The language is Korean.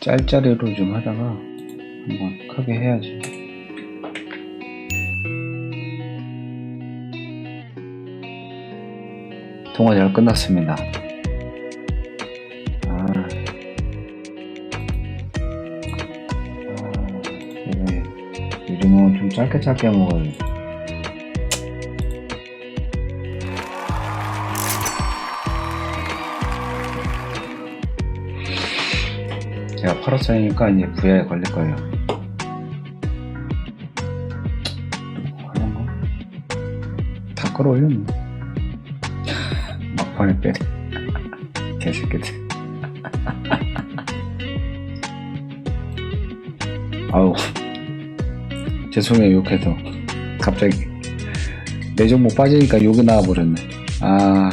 짤짤이로 좀 하다가 한번 크게 해야지. 통화 잘 끝났습니다. 아, 아, 이게 요즘은 좀 짧게 짧게 먹어요. 제가 8호선이니까 이제 VI에 걸릴 거예요. 다 끌어올렸네. 막판에 빼네. 개새끼들. 아우. 죄송해요, 욕해서. 갑자기. 내 종목 빠지니까 욕이 나와버렸네. 아.